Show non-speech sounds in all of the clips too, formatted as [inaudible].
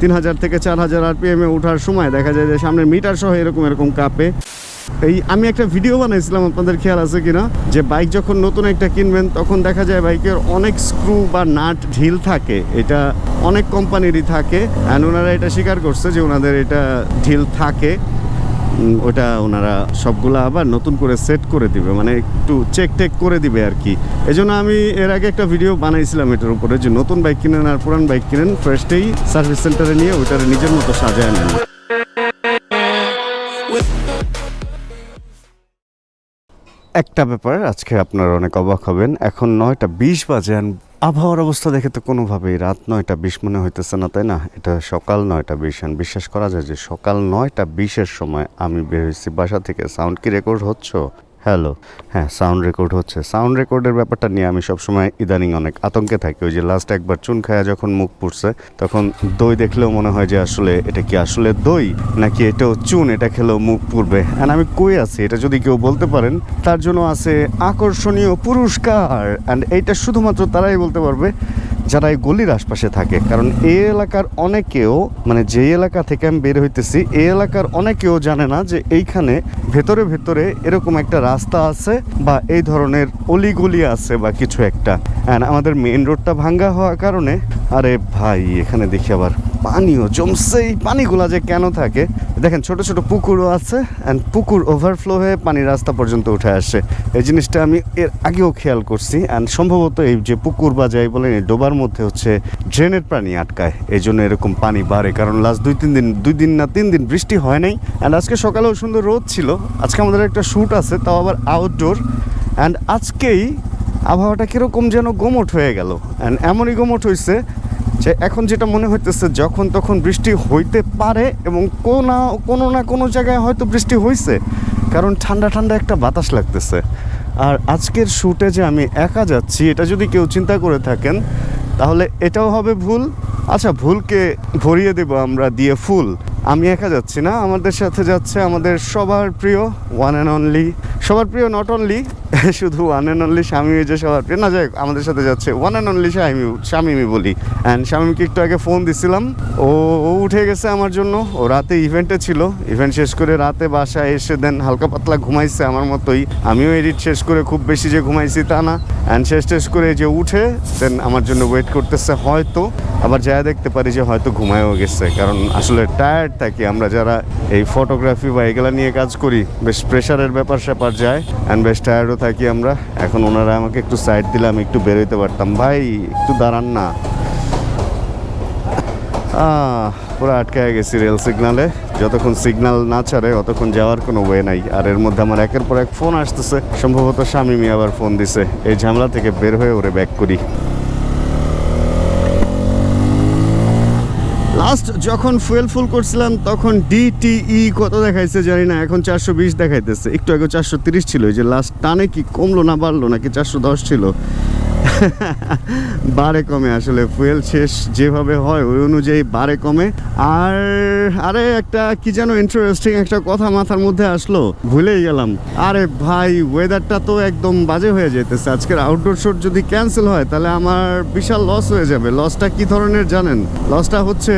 তিন হাজার থেকে চার হাজার আরপিএমে ওঠার সময় দেখা যায় যে সামনের মিটার সহ এরকম এরকম কাঁপে। এই আমি একটা ভিডিও বানাইছিলাম, আপনাদের খেয়াল আছে কিনা? যে বাইক যখন নতুন একটা কিনবেন, তখন দেখা যায় বাইকের অনেক স্ক্রু বা নাট ঢিল থাকে। এটা অনেক কোম্পানিরই থাকে অ্যান্ড ওনারা এটা স্বীকার করছে যে ওনাদের এটা ঢিল থাকে। ওটা ওনারা সবগুলো আবার নতুন করে সেট করে দিবে মানে একটু চেক টেক করে দিবে আর কি। এই জন্য আমি এর আগে একটা ভিডিও বানাইছিলাম এটার উপরে, যে নতুন বাইক কিনেন আর পুরান বাইক কিনেন ফার্স্টেই সার্ভিস সেন্টারে নিয়ে ওইটার নিজের মতো সাজায় নেন। একটা ব্যাপার, আজকে আপনারা অনেক অবাক হবেন, এখন নয়টা বিশ বাজে আবহাওয়ার অবস্থা দেখে তো কোনোভাবেই রাত নয়টা বিশ মনে হইতেছে না, তাই না? এটা সকাল নয়টা বিশ। and বিশ্বাস করা যায় যে সকাল নয়টা বিশের সময় আমি বের হয়েছি বাসা থেকে সাউন্ড কি রেকর্ড হচ্ছে? হ্যালো হ্যাঁ সাউন্ড রেকর্ড হচ্ছে। সাউন্ড রেকর্ডের ব্যাপারটা নিয়ে আমি সবসময় ইদানিং অনেক আতঙ্কে থাকি। ওই যে লাস্ট একবার চুন খায়া যখন মুখ পুড়ছে, তখন দই দেখলেও মনে হয় যে আসলে এটা কি আসলে দই, নাকি এটাও চুন, এটা খেলেও মুখ পুড়বে? অ্যান্ড আমি কই আছি? এটা যদি কেউ বলতে পারেন, তার জন্য আছে আকর্ষণীয় পুরস্কার। অ্যান্ড এইটা শুধুমাত্র তারাই বলতে পারবে। যারা এই গলির আশপাশে থাকে, কারণ এই এলাকার অনেকেও মানে যে এলাকা থেকে আমি বের হইতেছি, এই এলাকার অনেকেও জানে না যে এইখানে ভেতরে ভেতরে এরকম একটা রাস্তা আছে বা এই ধরনের অলিগলি আছে বা কিছু একটা। আমাদের মেইন রোডটা ভাঙ্গা হওয়ার কারণে, আরে ভাই, এখানে দেখি আবার। পানিও জমছে এই পানিগুলা যে কেন থাকে? দেখেন, ছোট ছোট পুকুরও আছে অ্যান্ড পুকুর ওভারফ্লো হয়ে পানি রাস্তা পর্যন্ত উঠে আসে। এই জিনিসটা আমি এর আগেও খেয়াল করছি অ্যান্ড সম্ভবত এই যে পুকুর বা যাই বলেন, এই ডোবার মধ্যে হচ্ছে ড্রেনের পানি আটকায়। এই জন্য এরকম পানি বাড়ে, কারণ লাস্ট দুই, তিন দিন, দুই দিন না তিন দিন বৃষ্টি হয় নাই। অ্যান্ড আজকে সকালেও সুন্দর রোদ ছিল, আজকে আমাদের একটা শ্যুট আছে, তাও আবার আউটডোর অ্যান্ড আজকেই আবহাওয়াটা কীরকম যেন গোমট হয়ে গেল। অ্যান্ড এমনই গোমট হয়েছে যে এখন যেটা মনে হইতেছে, যখন তখন বৃষ্টি হইতে পারে এবং কোনো কোনো না কোনো জায়গায় হয়তো বৃষ্টি হয়েছে কারণ ঠান্ডা ঠান্ডা একটা বাতাস লাগতেছে। আর আজকের শ্যুটে যে আমি একা যাচ্ছি, এটা যদি কেউ চিন্তা করে থাকেন, তাহলে এটাও হবে ভুল। আচ্ছা ভুলকে ভরিয়ে দেব আমরা, দিয়ে ফুল। আমি একা যাচ্ছি না, আমাদের সাথে যাচ্ছে আমাদের সবার প্রিয় ওয়ান অ্যান্ড অনলি সবার প্রিয় নট অনলি [laughs] শুধু ওয়ান অ্যান্ড অনলি স্বামী যে সবার প্রিয়। না, যাই আমাদের সাথে যাচ্ছে ওয়ান অ্যান্ড অনলি স্বামী স্বামীমি বলি। অ্যান্ড স্বামীকে একটু আগে ফোন দিছিলাম। ও ও উঠে গেছে আমার জন্য। ও রাতে ইভেন্টে ছিল। ইভেন্ট শেষ করে রাতে বাসায় এসে দেন হালকা পাতলা ঘুমাইছে আমার মতোই। আমিও এডিট শেষ করে খুব বেশি যে ঘুমাইছি তা না। অ্যান্ড শেষ টেস করে যে উঠে দেন আমার জন্য ওয়েট করতেছে হয়তো। আবার যা দেখতে পারি যে হয়তো ঘুমায়ও গেছে, কারণ আসলে টায়ার্ড থাকি আমরা যারা। এই ফটোগ্রাফি বা এগুলা নিয়ে কাজ করি, বেশ প্রেশারের ব্যাপার স্যাপার যায় অ্যান্ড বেশ টায়ার্ডও থাকি আমরা। এখন ওনারা আমাকে একটু সাইড দিলে আমি একটু বেরোতে পারতাম। ভাই, একটু দাঁড়ান না। পুরো আটকায় গেছি রেল সিগনালে যতক্ষণ সিগনাল না ছাড়ে, অতক্ষণ যাওয়ার কোনো ওয়ে নাই। আর এর মধ্যে আমার একের পর এক ফোন আসতেছে। সম্ভবত স্বামী আবার ফোন দিছে। এই ঝামেলা থেকে বের হয়ে ওরে ব্যাক করি। লাস্ট যখন ফুয়েল ফুল করছিলাম, তখন ডিটিই কত দেখাইছে জানি না, এখন চারশো বিশ দেখাইতেছে। একটু আগে চারশো তিরিশ ছিল যে লাস্ট টানে কি কমলো না বাড়লো নাকি চারশো দশ ছিল? [laughs] বারে কমে আসলে ফুয়েল শেষ যেভাবে হয়, ওই অনুযায়ী বারে কমে। আর আরে একটা কি যেন ইন্টারেস্টিং একটা কথা মাথার মধ্যে আসলো, ভুলেই গেলাম। আরে ভাই ওয়েদারটা তো একদম বাজে হয়ে যেতেছে। আজকের আউটডোর শোট যদি ক্যান্সেল হয়, তাহলে আমার বিশাল লস হয়ে যাবে। লসটা কি ধরনের জানেন? লসটা হচ্ছে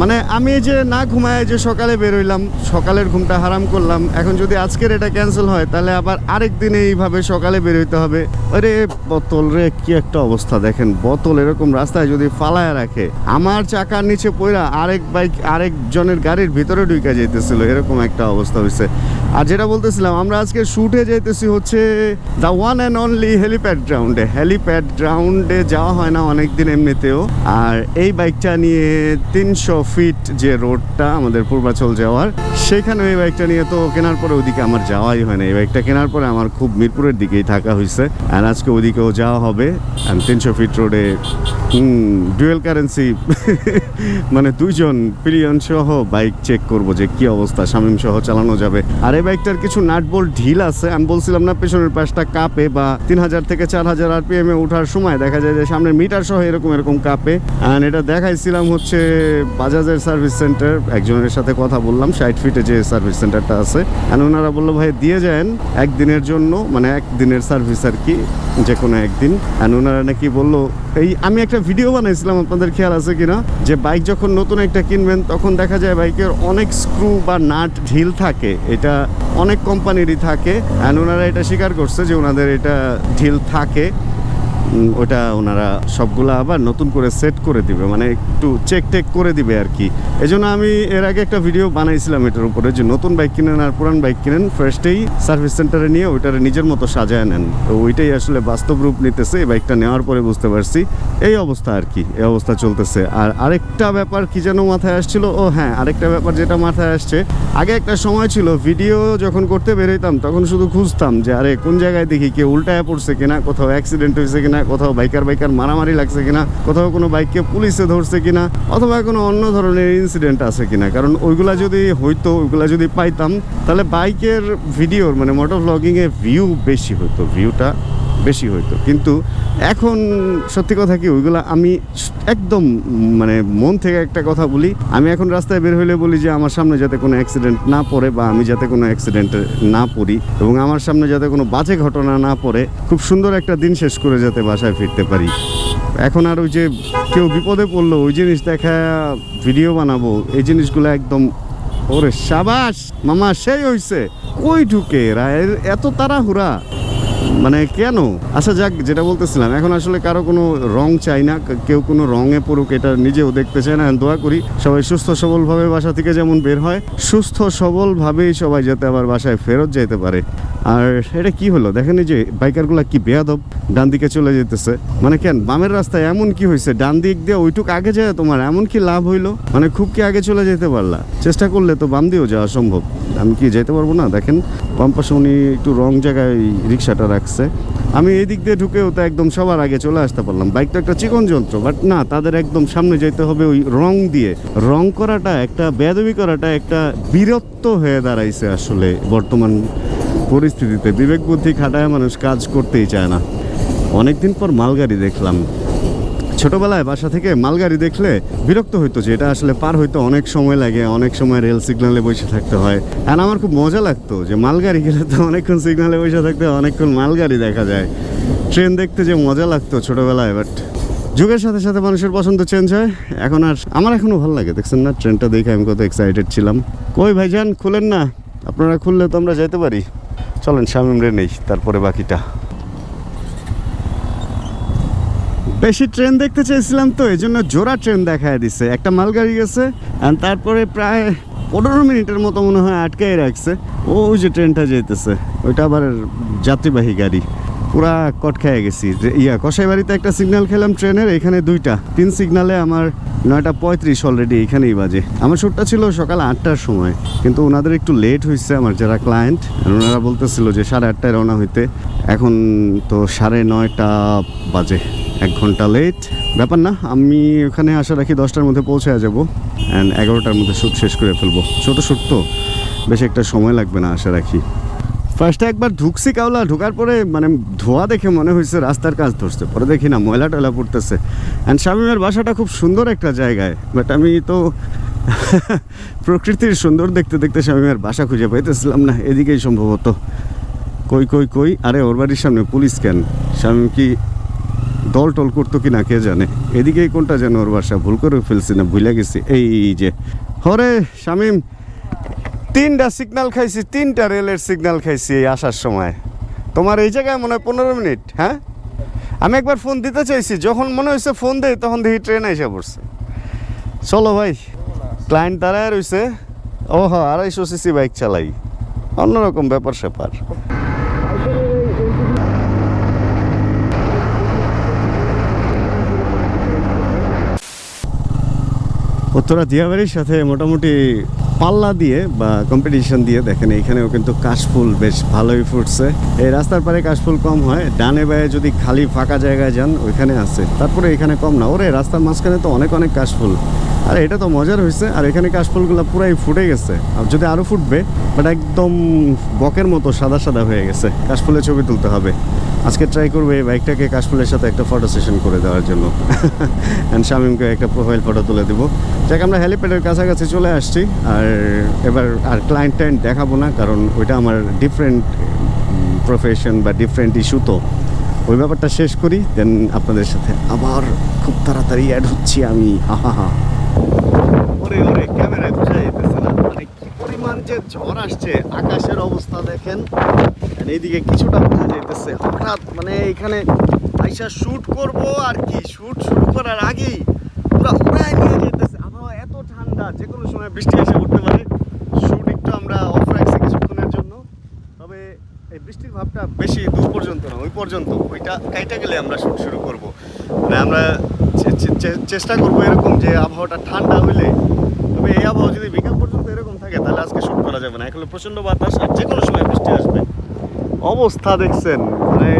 মানে আমি যে না ঘুমায় যে সকালে বেরোইলাম সকালের ঘুমটা হারাম করলাম, এখন যদি আজকের এটা ক্যান্সেল হয়, তাহলে আবার আরেক দিনে এইভাবে সকালে বেরোইতে হবে। আরে বোতল রে, কি একটা অবস্থা দেখেন, বোতল এরকম রাস্তায় যদি ফালায় রাখে, আমার চাকার নিচে পড়া আরেক বাইক আরেকজনের গাড়ির ভিতরে ঢুকে যেতেছিল এরকম একটা অবস্থা হয়েছে আর যেটা বলতেছিলাম, আমরা আজকে শুটে যেতেছি হচ্ছে the one and only helipad গ্রাউন্ডে হেলিপ্যাড গ্রাউন্ডে যাওয়া হয় না অনেক দিন এমনিতেও। আর এই বাইকটা নিয়ে তিনশো ফিট যে রোডটা আমাদের পূর্বাচল যাওয়ার, সেখানে এই বাইকটা নিয়ে তো কেনার পরে ওদিকে আমার যাওয়াই হয় না। এই বাইকটা কেনার পরে আমার খুব মিরপুরের দিকেই থাকা হয়েছে আর আজকে ওদিকেও যাওয়া হবে। তিনশো ফিট রোডে ডুয়েল কারেন্সি [laughs] মানে দুইজন পিলিয়ন সহ বাইক চেক করব যে কি অবস্থা, শামিম সহ চালানো যাবে। আর এই বাইকটার কিছু নাট বোল্ট ঢিল আছে। আমি বলছিলাম না, পেছনের পাশটা কাঁপে বা তিন হাজার থেকে চার হাজার আর আরপিএম এ ওঠার সময় দেখা যায় যে সামনের মিটার সহ এরকম এরকম কাঁপে। অ্যান্ড এটা দেখাইছিলাম হচ্ছে বাজাজের সার্ভিস সেন্টার, একজনের সাথে কথা বললাম, ষাট ফিটে যে সার্ভিস সেন্টারটা আছে আর ওনারা বলল, ভাই, দিয়ে যান, একদিনের জন্য মানে একদিনের সার্ভিস আর কি, যে কোনো একদিন। আর ওনারা নাকি বলল, এই, আমি একটা ভিডিও বানাইছিলাম, আপনাদের খেয়াল আছে কিনা? যে বাইক যখন নতুন একটা কিনবেন, তখন দেখা যায় বাইকের অনেক স্ক্রু বা নাট ঢিল থাকে, এটা অনেক কোম্পানিরই থাকে। অ্যান্ড ওনারা এটা স্বীকার করছে যে ওনাদের এটা ঢিল থাকে। ওটা ওনারা সবগুলো আবার নতুন করে সেট করে দিবে মানে একটু চেক টেক করে দিবে আর কি এই আমি এর আগে একটা ভিডিও বানাইছিলাম এটার উপরে, যে নতুন বাইক কিনেন আর পুরান বাইক কিনেন ফার্স্টেই সার্ভিস সেন্টারে নিয়ে ওইটার নিজের মতো সাজায় নেন। তো ওইটাই আসলে বাস্তব রূপ নিতেছে, এই বাইকটা নেওয়ার পরে বুঝতে পারছি। এই অবস্থা আর কি এই অবস্থা চলতেছে। আর আরেকটা ব্যাপার কি যেন মাথায় আসছিল? ও হ্যাঁ আরেকটা ব্যাপার যেটা মাথায় আসছে, আগে একটা সময় ছিল ভিডিও যখন করতে বেরোইতাম, তখন শুধু খুঁজতাম যে, আরে কোন জায়গায় দেখি কেউ উল্টায় পড়ছে কিনা, কোথাও অ্যাক্সিডেন্ট হয়েছে কিনা কোথাও বাইকার বাইকার মারামারি লাগছে কিনা, কোথাও কোনো বাইককে পুলিশে ধরছে কিনা, অথবা কোনো অন্য ধরনের ইনসিডেন্ট আছে কিনা। কারণ ওইগুলা যদি হইতো, ওইগুলা যদি পাইতাম, তাহলে বাইকের ভিডিওর মানে মোটর ব্লগিংয়ে ভিউ বেশি হতো ভিউটা বেশি হইতো। কিন্তু এখন সত্যি কথা কি, ওইগুলা আমি একদম মানে মন থেকে একটা কথা বলি, আমি এখন রাস্তায় বের হইলে বলি যে আমার সামনে যাতে কোনো অ্যাক্সিডেন্ট না পড়ে বা আমি যাতে কোনো অ্যাক্সিডেন্টে না পড়ি এবং আমার সামনে যাতে কোনো বাজে ঘটনা না পড়ে, খুব সুন্দর একটা দিন শেষ করে যাতে বাসায় ফিরতে পারি। এখন আর ওই যে কেউ বিপদে পড়ল, ওই জিনিস দেখা ভিডিও বানাবো, এই জিনিসগুলো একদম, ওরে সাবাস! মামা, সেই হইছে। কই ঢুকে? এরা এত তাড়াহুড়া। মানে কেন? আচ্ছা যাক, যেটা বলতেছিলাম, এখন আসলে কারও কোনো রং চাই না কেউ কোনো রঙে পড়ুক, এটা নিজেও দেখতে চায় না দোয়া করি, সবাই সুস্থ সবলভাবে বাসা থেকে যেমন বের হয়, সুস্থ সবলভাবেই সবাই যাতে আবার বাসায় ফেরত যেতে পারে। আর এটা কি হলো? দেখেন এই যে বাইকারগুলা কি বেয়াদব, ডান দিকে চলে যেতেছে মানে কেন, বামের রাস্তায় এমন কি হয়েছে ডান দিক দিয়ে ওইটুক আগে যায় তোমার, এমন কি লাভ হইল? মানে খুব কি আগে চলে যেতে পারলা? চেষ্টা করলে তো বাম দিয়েও যাওয়া সম্ভব। আমি কি যেতে পারব না? দেখেন, বাম উনি একটু রং জায়গায় রিক্সাটা রাখছে। আমি এই দিক দিয়ে ঢুকেও তো একদম সবার আগে চলে আসতে পারলাম। বাইক তো একটা চিকন যন্ত্র বাট না, তাদের একদম সামনে যেতে হবে ওই রং দিয়ে। রং করাটা একটা বেদবি করাটা একটা বীরত্ব হয়ে দাঁড়াইছে আসলে বর্তমান পরিস্থিতিতে বিবেক বুদ্ধি খাটায় মানুষ কাজ করতেই চায় না। অনেকদিন পর মালগাড়ি দেখলাম। ছোটবেলায় বাসা থেকে মালগাড়ি দেখলে বিরক্ত হইতো যে এটা আসলে পার হইতে অনেক সময় লাগে অনেক সময় রেল সিগনালে বসে থাকতে হয়। আর আমার খুব মজা লাগতো যে মালগাড়ি গেলে তো অনেকক্ষণ সিগনালে বসে থাকতে হয়, অনেকক্ষণ মালগাড়ি দেখা যায়। ট্রেন দেখতে যে মজা লাগতো ছোটবেলায় বাট যুগের সাথে সাথে মানুষের পছন্দ চেঞ্জ হয়। এখন আর আমার এখনও ভালো লাগে দেখছেন না? ট্রেনটা দেখে আমি কত এক্সাইটেড ছিলাম। কই ভাইজান খুলেন না। আপনারা খুললে তো আমরা যেতে পারি। চলেন, শামিম রে নেই, তারপরে বাকিটা। বেশি ট্রেন দেখতে চেয়েছিলাম তো এই জন্য জোড়া ট্রেন দেখায় দিছে। একটা মালগাড়ি গেছে তারপরে প্রায় পনেরো মিনিটের মতো মনে হয় আটকাই রাখছে। ওই যে ট্রেনটা যেতেছে, ওইটা আবার যাত্রীবাহী গাড়ি। পুরা কট খেয়ে গেছি। ইয়া কষাইবাড়িতে একটা সিগন্যাল খেলাম ট্রেনের, এখানে দুইটা। তিন সিগনালে আমার নয়টা পঁয়ত্রিশ অলরেডি এখানেই বাজে। আমার শ্যুটটা ছিল সকাল আটটার সময়, কিন্তু ওনাদের একটু লেট হয়েছে আমার যারা ক্লায়েন্ট ওনারা বলতেছিল যে সাড়ে আটটায় রওনা হইতে। এখন তো সাড়ে নয়টা বাজে, এক ঘণ্টা লেট ব্যাপার না, আমি ওখানে আশা রাখি দশটার মধ্যে পৌঁছে যাব অ্যান্ড এগারোটার মধ্যে শ্যুট শেষ করে ফেলব। ছোটো শ্যুট তো, বেশি একটা সময় লাগবে না আশা রাখি। ফার্স্টে একবার ঢুকছি কাউলা, ঢুকার পরে মানে ধোয়া দেখে মনে হয়েছে রাস্তার কাজ ধরছে। পরে দেখি না ময়লা টয়লা পড়তেছে। অ্যান্ড শামিমের বাসাটা খুব সুন্দর একটা জায়গায়। বাট আমি তো [laughs] প্রকৃতির সুন্দর দেখতে দেখতে শামিমের বাসা খুঁজে পাইতেছিলাম না। এদিকেই সম্ভবত। কই কই কই? আরে, ওর বাড়ির সামনে পুলিশ কেন শামিম কি দল টল করতো কি না কে জানে? এদিকেই কোনটা যেন ওর বাসা। ভুল করে ফেলছি না, ভুলে গেছি। এই যে। হরে, শামিম! তিনটা সিগনাল খাইছি, তিনটা রেলের সিগনাল খাইছি এই আসার সময়। তোমার এই জায়গায় মনে হয় পনেরো মিনিট হ্যাঁ? আমি একবার ফোন দিতে চাইছি, যখন মনে হয়েছে ফোন দেই, তখন দেখি ট্রেন এসে পড়ছে। চলো ভাই ক্লায়েন্ট দাঁড়ায় রয়েছে ও হ আড়াইশো সিসি বাইক চালাই। অন্যরকম ব্যাপার স্যাপার উত্তরা দিয়াবাড়ির সাথে মোটামুটি পাল্লা দিয়ে বা কম্পিটিশন দিয়ে দেখেন এখানেও কিন্তু কাশফুল বেশ ভালোই ফুটছে। এই রাস্তার পারে কাশফুল কম হয়, ডানে বায়ে যদি খালি ফাঁকা জায়গায় যান, ওইখানে আছে। তারপরে এখানে কম না। ওরে, রাস্তার মাঝখানে তো অনেক অনেক কাশফুল। আর, এটা তো মজার হয়েছে আর এখানে কাশফুলগুলো পুরাই ফুটে গেছে। আর যদি আরও ফুটবে বাট একদম বকের মতো সাদা সাদা হয়ে গেছে। কাশফুলের ছবি তুলতে হবে। আজকে ট্রাই করব এই বাইকটাকে কাশফুলের সাথে একটা ফটো সেশন করে দেওয়ার জন্য। [laughs] অ্যান্ড শামিমকে একটা প্রোফাইল ফটো তুলে দেবো। যাক, আমরা হেলিপ্যাডের কাছাকাছি চলে আসছি। আর এবার আর ক্লায়েন্ট টাইন্ট দেখাবো না, কারণ ওইটা আমার ডিফারেন্ট প্রফেশন বা ডিফারেন্ট ইস্যু তো। ওই ব্যাপারটা শেষ করি দেন আপনাদের সাথে আবার খুব তাড়াতাড়ি অ্যাড হচ্ছি আমি। হা হা হা ওরে ওরে, ক্যামেরায় বোঝা যাইতেছে না। মানে কি পরিমাণ যে ঝড় আসছে, আকাশের অবস্থা দেখেন। এইদিকে কিছুটা বোঝা যাইতেছে। হঠাৎ মানে এখানে আইসা শুট করব আর কি শুট শুরু করার আগেই পুরো উড়ায় নিয়ে যেতেছে আবহাওয়া এত ঠান্ডা, যে কোনো সময় বৃষ্টি এসে পড়তে পারে। শুট একটু আমরা অফ রাখছি কিছুক্ষণের জন্য। তবে এই বৃষ্টির ভাবটা বেশি দূর পর্যন্ত না, ওই পর্যন্ত। ওইটা কাইটা গেলে আমরা শুট শুরু করব। মানে আমরা চেষ্টা করব এরকম যে আবহাওয়াটা ঠান্ডা হলে তবে এই আবহাওয়া যদি বিকাল পর্যন্ত এরকম থাকে, তাহলে আজকে শুট করা যাবে না। এখন প্রচণ্ড বাতাস আর যে কোনো সময় বৃষ্টি আসবে। অবস্থা দেখছেন মানে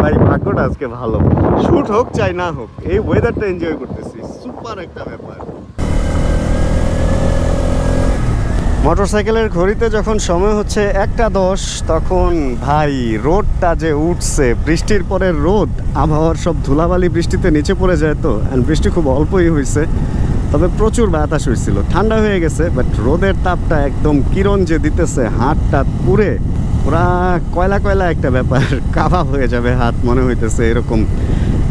ভাই, ভাগ্যটা আজকে ভালো। শুট হোক, চাই না হোক, এই ওয়েদারটা এনজয় করতেছি। সুপার একটা ব্যাপার। মোটরসাইকেলের ঘড়িতে যখন সময় হচ্ছে একটা দশ, তখন ভাই রোদটা যে উঠছে, বৃষ্টির পরে রোদ, আবহাওয়ার সব ধুলাবালি বৃষ্টিতে নিচে পড়ে যায় তো অ্যান্ড বৃষ্টি খুব অল্পই হয়েছে তবে প্রচুর বাতাস হয়েছিল ঠান্ডা হয়ে গেছে বাট রোদের তাপটা একদম কিরণ যে দিতেছে, হাতটা পুরে পুরা কয়লা কয়লা একটা ব্যাপার, কাবাব হয়ে যাবে হাত, মনে হইতেছে এরকম।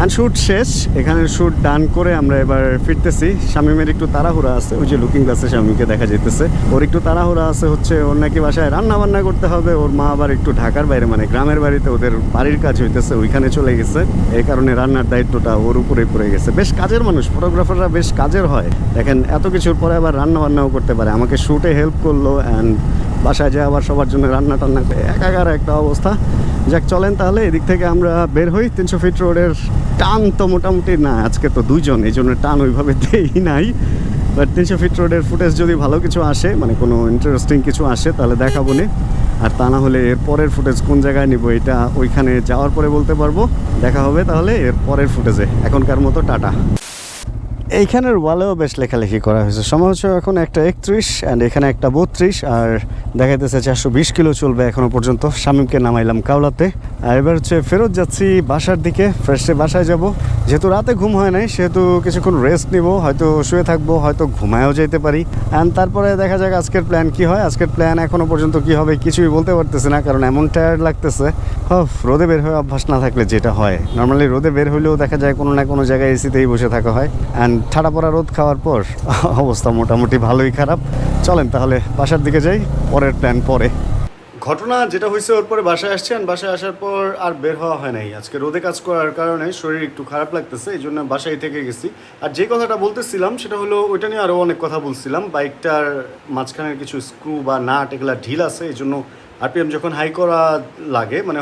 অ্যান্ড শ্যুট শেষ এখানে শ্যুট ডান করে আমরা এবার ফিরতেছি। শামিমের একটু তাড়াহুড়া আছে, ওই যে লুকিং গ্লাসে শামিমকে দেখা যাইতেছে। ওর একটু তাড়াহুড়া আছে হচ্ছে, ওর নাকি বাসায় রান্না বান্না করতে হবে, ওর মা আবার একটু ঢাকার বাইরে মানে গ্রামের বাড়িতে ওদের বাড়ির কাজ হইতেছে, ওইখানে চলে গেছে। এই কারণে রান্নার দায়িত্বটা ওর উপরে পড়ে গেছে। বেশ কাজের মানুষ ফটোগ্রাফাররা বেশ কাজের হয়। দেখেন, এত কিছুর পরে আবার রান্না বান্নাও করতে পারে। আমাকে শ্যুটে হেল্প করল অ্যান্ড বাসায় যায় আবার সবার জন্য রান্না টান্না করে একাকার একটা অবস্থা। যাক, চলেন তাহলে এদিক থেকে আমরা বের হই। তিনশো ফিট রোডের টান তো মোটামুটি না, আজকে তো দুইজন, এই জন্য টান ওইভাবে দেই নাই। বাট তিনশো ফিট রোডের ফুটেজ যদি ভালো কিছু আসে মানে কোনো ইন্টারেস্টিং কিছু আসে, তাহলে দেখাবো নি। আর তা না হলে এর পরের ফুটেজ কোন জায়গায় নিব, এটা ওইখানে যাওয়ার পরে বলতে পারব। দেখা হবে তাহলে এর পরের ফুটেজে। এখনকার মতো টাটা। এইখানের ওয়ালেও বেশ লেখালেখি করা হয়েছে। সময় হচ্ছে এখন একটা একত্রিশ অ্যান্ড এখানে একটা বত্রিশ আর দেখা দেখাইতেছে চারশো বিশ কিলো চলবে এখনও পর্যন্ত। শামিমকে নামাইলাম কাওলাতে। আর এবার হচ্ছে ফেরত যাচ্ছি বাসার দিকে ফ্রেশে বাসায় যাব। যেহেতু রাতে ঘুম হয় নাই সেহেতু কিছুক্ষণ রেস্ট নিব হয়তো শুয়ে থাকব হয়তো ঘুমায়ও যেতে পারি। অ্যান্ড তারপরে দেখা যাক আজকের প্ল্যান কি হয়। আজকের প্ল্যান এখনও পর্যন্ত কি হবে কিছুই বলতে পারতেছি না কারণ এমন টায়ার্ড লাগতেছে। হফ, রোদে বের হয়ে অভ্যাস না থাকলে যেটা হয়। নর্মালি রোদে বের হলেও দেখা যায় কোনো না কোনো জায়গায় এসিতেই বসে থাকা হয়। অ্যান্ড ঠাড়া পড়া রোদ খাওয়ার পর অবস্থা মোটামুটি ভালোই খারাপ। চলেন তাহলে বাসার দিকে যাই, পরের প্ল্যান পরে। ঘটনা যেটা হয়েছে, ওর পরে বাসায় আসছে and বাসায় আসার পর আর বের হওয়া হয় নাই। আজকে রোদে কাজ করার কারণে শরীর একটু খারাপ লাগতেছে, এই জন্য বাসায় থেকে গেছি। আর যে কথাটা বলতেছিলাম, সেটা হলো ওইটা নিয়ে আরও অনেক কথা বলছিলাম। বাইকটার মাঝখানের কিছু স্ক্রু বা নাট, এগুলা ঢিল আছে, এই জন্য আরপিএম যখন হাই করা লাগে মানে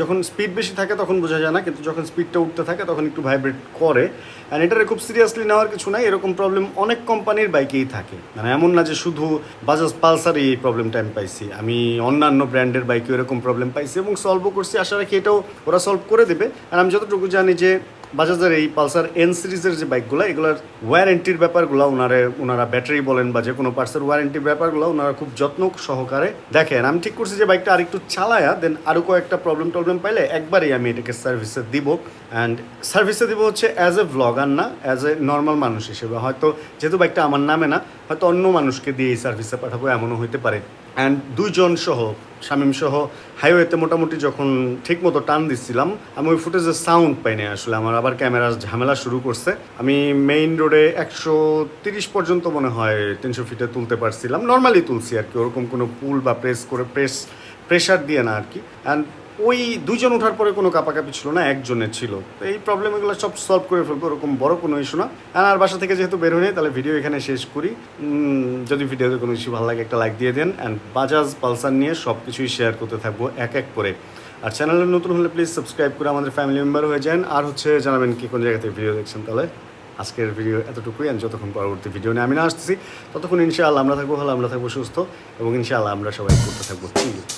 যখন স্পিড বেশি থাকে তখন বোঝা যায় না, কিন্তু যখন স্পিডটা উঠতে থাকে তখন একটু ভাইব্রেট করে। অ্যান্ড এটার খুব সিরিয়াসলি নেওয়ার কিছু নাই, এরকম প্রবলেম অনেক কোম্পানির বাইকেই থাকে। মানে এমন না যে শুধু বাজাজ পালসারই এই প্রবলেমটা আমি পাইছি। আমি অন্যান্য ব্র্যান্ডের বাইকেও এরকম প্রবলেম পাইছি এবং সলভও করছি। আশা রাখি এটাও ওরা সলভ করে দেবে। আর আমি যতটুকু জানি যে বাজাজের এই পালসার এন সিরিজের যে বাইকগুলো, এগুলোর ওয়ারেন্টির ব্যাপারগুলো ওনারে ওনারা ব্যাটারি বলেন বা যে কোনো পার্টসের ওয়ারেন্টির ব্যাপারগুলো ওনারা খুব যত্ন সহকারে দেখেন। আমি ঠিক করছি যে বাইকটা আরেকটু চালায়া দেন আরও কয়েকটা প্রবলেম টবলেম পাইলে একবারেই আমি এটাকে সার্ভিসে দিব। অ্যান্ড সার্ভিসে দেবো হচ্ছে অ্যাজ এ ভ্লগার না অ্যাজ এ নর্মাল মানুষ হিসেবে। হয়তো যেহেতু বাইকটা আমার নামে না, হয়তো অন্য মানুষকে দিয়ে এই সার্ভিসে পাঠাবো, এমনও হইতে পারে। অ্যান্ড দুইজন সহ, শামিম সহ হাইওয়েতে মোটামুটি যখন ঠিক মতো টান দিচ্ছিলাম আমি ওই ফুটেজের সাউন্ড পাইনি আসলে। আমার আবার ক্যামেরা ঝামেলা শুরু করছে। আমি মেইন রোডে একশো তিরিশ পর্যন্ত মনে হয় তিনশো ফিটে তুলতে পারছিলাম। নর্মালি তুলছি আর কি, ওরকম কোনো পুল বা প্রেস করে প্রেস প্রেশার দিয়ে না আর কি। অ্যান্ড ওই দুজন ওঠার পরে কোনো কাপাকাপি ছিল না, একজনের ছিল। তো এই প্রবলেমগুলো সব সলভ করে ফেলব, ওরকম বড় কোনো ইস্যু না। আর বাসা থেকে যেহেতু বের হয়ে তাহলে ভিডিও এখানে শেষ করি। যদি ভিডিওতে কোনো ইস্যু ভালো লাগে একটা লাইক দিয়ে দেন। অ্যান্ড বাজাজ পালসার নিয়ে সব কিছুই শেয়ার করতে থাকব এক এক করে। আর চ্যানেলে নতুন হলে প্লিজ সাবস্ক্রাইব করে আমাদের ফ্যামিলি মেম্বার হয়ে যান। আর হচ্ছে জানাবেন কি কোন জায়গা থেকে ভিডিও দেখছেন, তাহলে আজকের ভিডিও এতটুকুই। আমি যতক্ষণ পরবর্তী ভিডিও নিয়ে আমি না আসতেছি, ততক্ষণ ইনশাআল্লাহ আমরা থাকব, ভালো আমরা থাকব, সুস্থ। এবং ইনশাআল্লাহ আমরা সবাই করতে থাকব। ঠিক